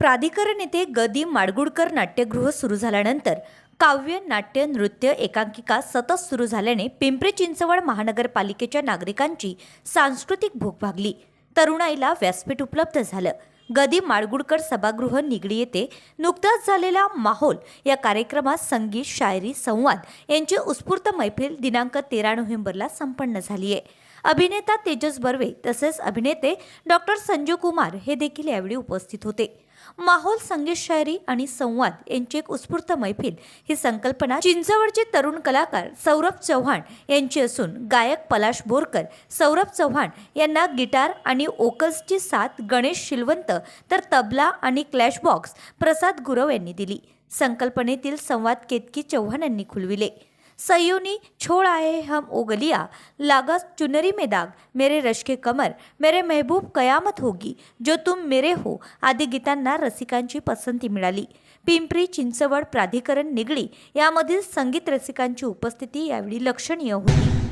प्राधिकरण येथे गदी माडगुडकर नाट्यगृह सुरू झाल्यानंतर काव्य नाट्य नृत्य एकांकिका सतत सुरू झाल्याने पिंपरी चिंचवड महानगरपालिकेच्या नागरिकांची सांस्कृतिक भूक भागली. तरुणाईला व्यासपीठ उपलब्ध झालं. गदी माडगुळकर सभागृह निगडी येथे नुकताच झालेला माहोल या कार्यक्रमात संगीत शायरी संवाद यांची उत्स्फूर्त मैफिल दिनांक तेरा नोव्हेंबरला संपन्न झाली आहे अभिनेता तेजस बर्वे तसेच अभिनेते डॉक्टर संजू कुमार हे देखील यावेळी उपस्थित होते. माहोल संगीत शायरी आणि संवाद यांची एक उत्स्फूर्त मैफिल ही संकल्पना चिंचवडचे तरुण कलाकार सौरभ चव्हाण यांची असून गायक पलाश बोरकर सौरभ चव्हाण यांना गिटार आणि ओकल्सची साथ गणेश शिलवंत तर तबला आणि क्लॅश बॉक्स प्रसाद गुरव यांनी दिली. संकल्पनेतील संवाद केतकी चव्हाण यांनी खुलविले. सयोनी छोड़ आए हम ओगलिया लागा चुनरी में दाग मेरे के कमर मेरे महबूब कयामत होगी जो तुम मेरे हो। आदी गीतांना रसिकांची पसंती मिळाली। पिंपरी चिंचवड प्राधिकरण निगडी यामधील संगीत रसिकांची उपस्थिती यावेळी लक्षणीय होती।